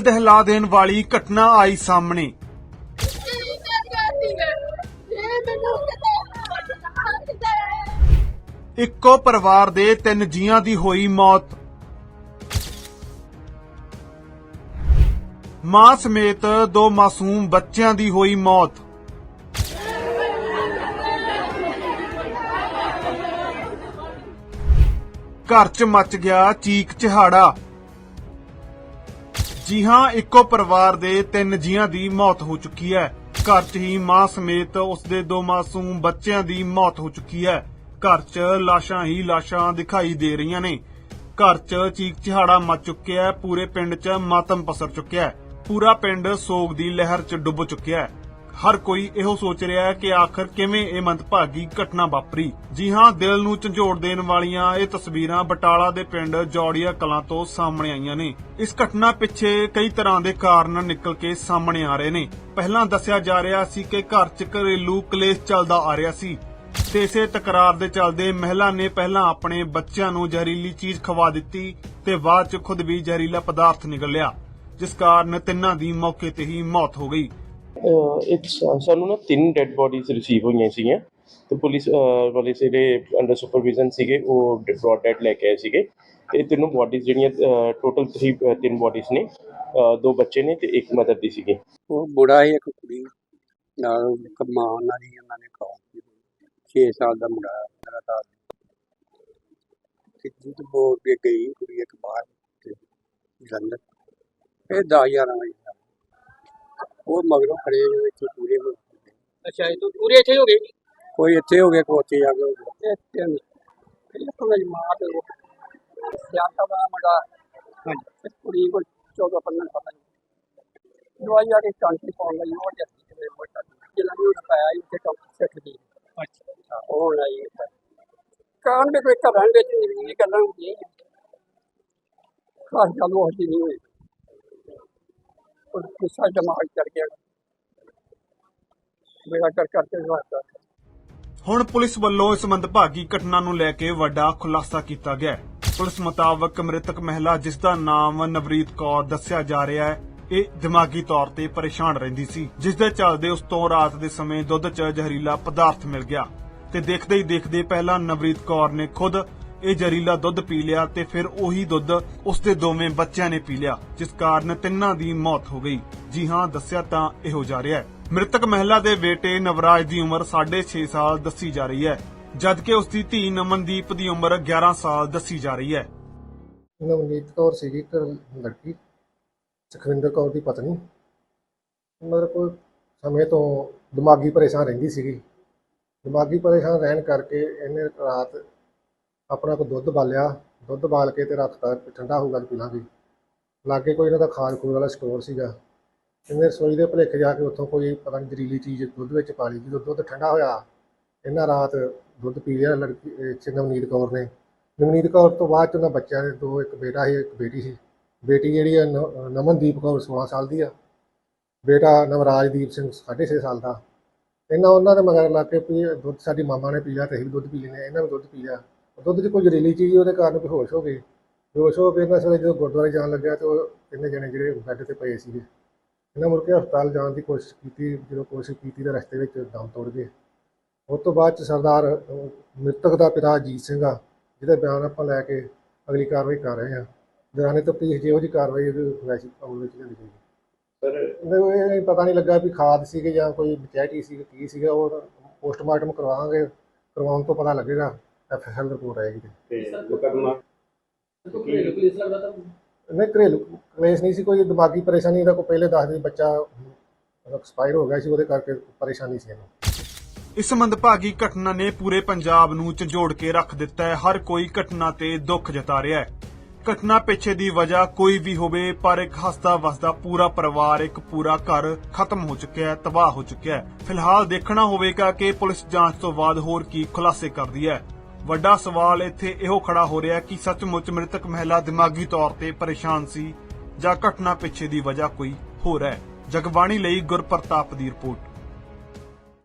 ਦਿਲ ਦਹਿਲਾ ਦੇਣ ਵਾਲੀ ਘਟਨਾ ਆਈ ਸਾਹਮਣੇ। ਇੱਕੋ ਪਰਿਵਾਰ ਦੇ ਤਿੰਨ ਜੀਆਂ ਦੀ ਹੋਈ ਮੌਤ। ਮਾਂ ਸਮੇਤ ਦੋ ਮਾਸੂਮ ਬੱਚਿਆਂ ਦੀ ਹੋਈ ਮੌਤ। ਘਰ 'ਚ ਮੱਚ ਗਿਆ ਚੀਕ ਚਿਹਾੜਾ। ਜੀ ਹਾਂ, ਇੱਕੋ ਪਰਿਵਾਰ ਦੇ ਤਿੰਨ ਜੀਆਂ ਦੀ ਮੌਤ ਹੋ ਚੁੱਕੀ ਹੈ। ਘਰ 'ਚ ਹੀ ਮਾਂ ਸਮੇਤ ਉਸ ਦੇ ਦੋ ਮਾਸੂਮ ਬੱਚਿਆਂ ਦੀ ਮੌਤ ਹੋ ਚੁੱਕੀ ਹੈ। ਘਰ 'ਚ ਲਾਸ਼ਾਂ ਹੀ ਲਾਸ਼ਾਂ ਦਿਖਾਈ ਦੇ ਰਹੀਆਂ ਨੇ। ਘਰ 'ਚ ਚੀਕ ਚਿਹਾੜਾ ਮਚ ਚੁੱਕਿਆ ਹੈ। ਪੂਰੇ ਪਿੰਡ 'ਚ ਮਾਤਮ ਪਸਰ ਚੁੱਕਿਆ ਹੈ। ਪੂਰਾ ਪਿੰਡ ਸੋਗ ਦੀ ਲਹਿਰ 'ਚ ਡੁੱਬ ਚੁੱਕਿਆ ਹੈ। ਹਰ ਕੋਈ ਇਹੋ ਸੋਚ ਰਿਹਾ ਹੈ ਕਿ ਆਖਰ ਕਿਵੇਂ ਇਹ ਮੰਦਭਾਗੀ ਘਟਨਾ ਵਾਪਰੀ। ਜੀ ਹਾਂ, ਦਿਲ ਨੂੰ ਝੰਜੋੜ ਦੇਣ ਵਾਲੀਆਂ ਇਹ ਤਸਵੀਰਾਂ ਬਟਾਲਾ ਦੇ ਪਿੰਡ ਜੌੜੀਆ ਕਲਾਂ ਤੋਂ ਸਾਹਮਣੇ ਆਈਆਂ ਨੇ। ਇਸ ਘਟਨਾ ਪਿੱਛੇ ਕਈ ਤਰ੍ਹਾਂ ਦੇ ਕਾਰਨ ਨਿਕਲ ਕੇ ਸਾਹਮਣੇ ਆ ਰਹੇ ਨੇ। ਪਹਿਲਾਂ ਦੱਸਿਆ ਜਾ ਰਿਹਾ ਸੀ ਕਿ ਘਰ 'ਚ ਘਰੇਲੂ ਕਲੇਸ਼ ਚੱਲਦਾ ਆ ਰਿਹਾ ਸੀ। ਤੇ ਇਸੇ ਤਕਰਾਰ ਦੇ ਚੱਲਦੇ ਮਹਿਲਾ ਨੇ ਪਹਿਲਾਂ ਆਪਣੇ ਬੱਚਿਆਂ ਨੂੰ ਜ਼ਹਿਰੀਲੀ ਚੀਜ਼ ਖਵਾ ਦਿੱਤੀ ਤੇ ਬਾਅਦ 'ਚ ਖੁਦ ਵੀ ਜ਼ਹਿਰੀਲਾ ਪਦਾਰਥ ਨਿਕਲਿਆ ਜਿਸ ਕਾਰਨ ਤਿੰਨਾਂ ਦੀ ਮੌਕੇ ਤੇ ਹੀ ਮੌਤ ਹੋ ਗਈ। ਇੱਕ ਸਾ- ਸਾਨੂੰ ਨਾ ਤਿੰਨ ਡੈੱਡ ਬੋਡੀਜ਼ ਰਿਸੀਵ ਹੋਈਆਂ ਸੀਗੀਆਂ। ਤੇ ਪੁਲਿਸ ਅਹ, ਵਾਲੇ ਜਿਹੜੇ ਅੰਡਰ ਸੁਪਰਵਿਜ਼ਨ ਸੀਗੇ ਉਹ ਬ੍ਰੌਡ ਡੈਡ ਲੈ ਕੇ ਆਏ ਸੀਗੇ। ਤੇ ਇਹ ਤਿੰਨੋਂ ਬੋਡੀਜ਼ ਜਿਹੜੀਆਂ ਟੋਟਲ 3 ਤਿੰਨ ਬੋਡੀਜ਼ ਨੇ ਅਹ, ਦੋ ਬੱਚੇ ਨੇ ਤੇ ਇੱਕ ਮਦਰ ਦੀ ਸੀਗੀ। ਉਹ ਬੁੜਾ ਸੀ ਇੱਕ ਕੁੜੀ ਨਾਲ ਇੱਕ ਮਾਂ ਉਹਨਾਂ ਦੀ ਉਹਨਾਂ ਨੇ ਕਹੋ 6 ਸਾਲ ਦਾ ਮੁੰਡਾ ਮੇਰਾ ਤਾਂ ਤੇ ਜਿੱਦ ਬੋਲ ਕੇ ਗਈ ਕੁੜੀ ਇੱਕ ਬਾਹਰ ਤੇ ਜਲੰਧਰ। ਇਹ 10 11 ਵਜੇ। ਦਾ। ਉਹ ਮਗਰੋਂ ਖੜੇ ਜੋ ਇੱਥੇ ਪੂਰੇ ਹੋ ਗਏ। ਅੱਛਾ ਇਹ ਤੋਂ ਪੂਰੇ ਇੱਥੇ ਹੋ ਗਏ ਜੀ? ਕੋਈ ਇੱਥੇ ਹੋ ਗਿਆ ਕੋਈ ਉੱਥੇ ਜਾ ਕੇ ਹੋ ਗਿਆ। ਇਹ ਤਿੰਨ ਇਹ ਇੱਕ ਮੇਰੀ ਮਾਂ ਤੇ ਉਹ। ਸਿਆਸਾ ਦਾ ਮੁੰਡਾ। ਹਾਂਜੀ। ਕੁੜੀ ਕੋਲ 14 15 ਸਾਲ ਦੀ। ਦਵਾਈ ਆ ਕੇ ਟਾਂਕੀ ਪਾਉਣ ਲਈ ਉਹ ਜੱਤੀ ਤੇ ਮੋਟਾ ਜਿਹਨਾਂ ਨੂੰ ਪਾਇਆ ਇੱਥੇ ਟੌਪ ਸੈੱਟ ਦੀ ਅੱਛਾ ਉਹ ਲਈ ਕਾਂ ਦੇ ਕੋਈ ਘਰਾਂ ਵਿੱਚ ਨਹੀਂ ਗੱਲਾਂ ਹੁੰਦੀਆਂ ਖਾਸ ਗੱਲ ਉਹ ਨਹੀਂ ਹੋਈ ਉਹ ਗੁੱਸਾ ਦਿਮਾਗ ਚੜ ਗਿਆ। ਮੇਰਾ ਕਰ ਕਰਕੇ ਜਵਾਬ ਹੁਣ ਪੁਲਿਸ ਵੱਲੋਂ ਇਸ ਮੰਦਭਾਗੀ ਘਟਨਾ ਨੂੰ ਲੈ ਕੇ ਵੱਡਾ ਖੁਲਾਸਾ ਕੀਤਾ ਗਿਆ ਹੈ। ਪੁਲਿਸ ਮੁਤਾਬਕ ਮ੍ਰਿਤਕ ਮਹਿਲਾ, ਜਿਸ ਦਾ ਨਾਮ ਨਵਰੀਤ ਕੌਰ ਦੱਸਿਆ ਜਾ ਰਿਹਾ ਹੈ, ਇਹ ਦਿਮਾਗੀ ਤੌਰ ਤੇ ਪਰੇਸ਼ਾਨ ਰਹਿੰਦੀ ਸੀ। ਜਿਸ ਦੇ ਚੱਲਦੇ ਉਸ ਤੋਂ ਰਾਤ ਦੇ ਸਮੇਂ ਦੁੱਧ 'ਚ ਜ਼ਹਿਰੀਲਾ ਪਦਾਰਥ ਮਿਲ ਗਿਆ। ਤੇ ਦੇਖਦੇ ਹੀ ਦੇਖਦੇ ਪਹਿਲਾਂ ਨਵਰੀਤ ਕੌਰ ਨੇ ਖੁਦ ਇਹ ਜ਼ਹਿਰੀਲਾ ਦੁੱਧ ਪੀ ਲਿਆ ਤੇ ਫਿਰ ਉਹੀ ਦੁੱਧ ਉਸ ਦੋਵੇਂ ਬੱਚਿਆਂ ਨੇ ਪੀ ਲਿਆ, ਜਿਸ ਕਾਰਨ ਤਿੰਨਾਂ ਦੀ ਮੌਤ ਹੋ ਗਈ। ਜੀ ਹਾਂ, ਦੱਸਿਆ ਤਾਂ ਇਹੋ ਜਾ ਰਿਹਾ ਹੈ। ਮ੍ਰਿਤਕ ਮਹਿਲਾ ਦੇ ਬੇਟੇ ਨਵਰਾਜ ਦੀ ਉਮਰ 6.5 ਸਾਲ ਦੱਸੀ ਜਾ ਰਹੀ ਹੈ, ਜਦਕਿ ਉਸ ਦੀ ਧੀ ਨਮਨਦੀਪ ਦੀ ਉਮਰ 11 ਸਾਲ ਦੱਸੀ ਜਾ ਰਹੀ ਹੈ। ਨਵਨੀਤ ਕੌਰ ਸੀਗੀ, ਇੱਕ ਲੜਕੀ, ਸੁਖਵਿੰਦਰ ਕੌਰ ਦੀ ਪਤਨੀ। ਮਤਲਬ ਕੋਈ ਸਮੇਂ ਤੋਂ ਦਿਮਾਗੀ ਪਰੇਸ਼ਾਨ ਰਹਿੰਦੀ ਸੀਗੀ। ਦਿਮਾਗੀ ਪਰੇਸ਼ਾਨ ਰਹਿਣ ਕਰਕੇ ਇਹਨੇ ਰਾਤ ਆਪਣਾ ਕੋ ਦੁੱਧ ਬਾਲਿਆ, ਦੁੱਧ ਬਾਲ ਕੇ ਤੇ ਰੱਖਤਾ, ਠੰਡਾ ਹੋਊਗਾ ਤੇ ਪੀ ਲਾਗੇ ਕੋਈ ਇਹਨਾਂ ਦਾ ਖਾਣ ਖੂਦ ਵਾਲਾ ਸਟੋਰ ਸੀਗਾ। ਇਹਨੇ ਰਸੋਈ ਦੇ ਭੁਲੇਖੇ ਜਾ ਕੇ ਉੱਥੋਂ ਕੋਈ ਪਤਾ ਨਹੀਂ ਜ਼ਰੀਲੀ ਚੀਜ਼ ਦੁੱਧ ਵਿੱਚ ਪਾ ਲਈ ਜਦੋਂ ਦੁੱਧ ਠੰਡਾ ਹੋਇਆ। ਇਹਨਾਂ ਰਾਤ ਦੁੱਧ ਪੀ ਲਿਆ ਲੜਕੀ, ਇਹ ਨਵਨੀਤ ਕੌਰ ਨੇ। ਨਵਨੀਤ ਕੌਰ ਤੋਂ ਬਾਅਦ ਚ ਉਹਨਾਂ ਬੱਚਿਆਂ ਦੇ ਦੋ, ਇੱਕ ਬੇਟਾ ਸੀ, ਇੱਕ ਬੇਟੀ ਸੀ। ਬੇਟੀ ਜਿਹੜੀ ਆ ਨ- ਨਮਨਦੀਪ ਕੌਰ 16 ਸਾਲ ਦੀ ਆ। ਬੇਟਾ ਨਵਰਾਜਦੀਪ ਸਿੰਘ 6.5 ਸਾਲ ਦਾ। ਇਹਨਾਂ ਉਹਨਾਂ ਦੇ ਮਗਰ ਲੱਗ ਕੇ ਵੀ ਦੁੱਧ ਸਾਡੀ ਮਾਮਾ ਨੇ ਪੀ ਲਿਆ ਤੇ ਅਸੀਂ ਦੁੱਧ ਪੀ ਲੈਨੇ ਇਹਨਾਂ ਵੀ ਦੁੱਧ ਪੀ ਲਿਆ। ਦੁੱਧ 'ਚ ਕੋਈ ਜ਼ਹਿਰੀਲੀ ਚੀਜ਼ ਸੀ, ਉਹਦੇ ਕਾਰਨ ਬੇਹੋਸ਼ ਹੋ ਗਏ ਬੇਹੋਸ਼ ਹੋ ਕੇ ਇਹਨਾਂ ਸਾਰੇ ਜਦੋਂ ਗੁਰਦੁਆਰੇ ਜਾਣ ਲੱਗਿਆ ਤੇ ਉਹ ਤਿੰਨੇ ਜਣੇ ਜਿਹੜੇ ਬੈੱਡ ਤੇ ਪਏ ਸੀਗੇ। ਇਹਨਾਂ ਮੁੜ ਕੇ ਹਸਪਤਾਲ ਜਾਣ ਦੀ ਕੋਸ਼ਿਸ਼ ਕੀਤੀ ਜਦੋਂ ਕੋਸ਼ਿਸ਼ ਕੀਤੀ ਤਾਂ ਰਸਤੇ ਵਿੱਚ ਦਮ ਤੋੜ ਗਏ। ਉਸ ਤੋਂ ਬਾਅਦ ਚ ਸਰਦਾਰ ਮ੍ਰਿਤਕ ਦਾ ਪਿਤਾ ਅਜੀਤ ਸਿੰਘ ਆ ਜਿਹਦਾ ਬਿਆਨ ਆਪਾਂ ਲੈ ਕੇ ਅਗਲੀ ਕਾਰਵਾਈ ਕਰ ਰਹੇ ਹਾਂ। ਦੌਰਾਨੇ ਤਫਤੀਸ਼ ਜਿਹੋ ਜਿਹੀ ਕਾਰਵਾਈ ਉਹਦੇ ਵੈਸੀ ਅਮਲ ਵਿੱਚ ਲਿਆਂਦੀ ਜਾਏਗੀ। ਸਰ ਇਹ ਪਤਾ ਨਹੀਂ ਲੱਗਾ ਵੀ ਖਾਦ ਸੀਗੇ ਜਾਂ ਕੋਈ ਬਚੈਟੀ ਸੀ ਕੀ ਸੀਗਾ ਉਹ ਪੋਸਟਮਾਰਟਮ ਕਰਵਾਵਾਂਗੇ ਕਰਵਾਉਣ ਤੋਂ ਪਤਾ ਲੱਗੇਗਾ। ਐਫਐਸਐਲ ਰਿਪੋਰਟ ਆਏਗੀ ਤੇ। ਤੇ ਮੁਕਦਮਾ ਨਹੀਂ ਘਰੇਲੂ ਕਲੇਸ਼ ਨਹੀਂ ਸੀ ਕੋਈ ਦਿਮਾਗੀ ਪਰੇਸ਼ਾਨੀ ਦਾ ਕੋਈ ਪਹਿਲੇ ਦੱਸ ਬੱਚਾ ਐਕਸਪਾਇਰ ਹੋ ਗਿਆ ਸੀ ਉਹਦੇ ਕਰਕੇ ਪਰੇਸ਼ਾਨੀ ਸੀ ਇਹਨੂੰ। ਇਸ ਮੰਦਭਾਗੀ ਘਟਨਾ ਨੇ ਪੂਰੇ ਪੰਜਾਬ ਨੂੰ ਝੰਜੋੜ ਕੇ ਰੱਖ ਦਿੱਤਾ ਹੈ। ਹਰ ਕੋਈ ਘਟਨਾ ਤੇ ਦੁੱਖ ਜਤਾ ਰਿਹਾ ਹੈ। ਘਟਨਾ ਪਿੱਛੇ ਦੀ ਵਜ੍ਹਾ ਕੋਈ ਵੀ ਹੋਵੇ ਪਰ ਇੱਕ ਹੱਸਦਾ ਵਸਦਾ ਪੂਰਾ ਪਰਿਵਾਰ ਇੱਕ ਪੂਰਾ ਘਰ ਖਤਮ ਹੋ ਚੁੱਕਿਆ ਹੈ ਤਬਾਹ ਹੋ ਚੁੱਕਿਆ ਹੈ। ਫਿਲਹਾਲ ਦੇਖਣਾ ਹੋਵੇਗਾ ਕਿ ਪੁਲਿਸ ਜਾਂਚ ਤੋਂ ਬਾਅਦ ਹੋਰ ਕੀ ਖੁਲਾਸੇ ਕਰਦੀ ਹੈ। ਵੱਡਾ ਸਵਾਲ ਇੱਥੇ ਇਹੋ ਖੜਾ ਹੋ ਰਿਹਾ ਕਿ ਸੱਚਮੁੱਚ ਮ੍ਰਿਤਕ ਮਹਿਲਾ ਦਿਮਾਗੀ ਤੌਰ ਤੇ ਪਰੇਸ਼ਾਨ ਸੀ ਜਾਂ ਘਟਨਾ ਪਿੱਛੇ ਦੀ ਵਜ੍ਹਾ ਕੋਈ ਹੋਰ ਹੈ? ਜਗਬਾਣੀ ਲਈ ਗੁਰਪ੍ਰਤਾਪ ਦੀ ਰਿਪੋਰਟ।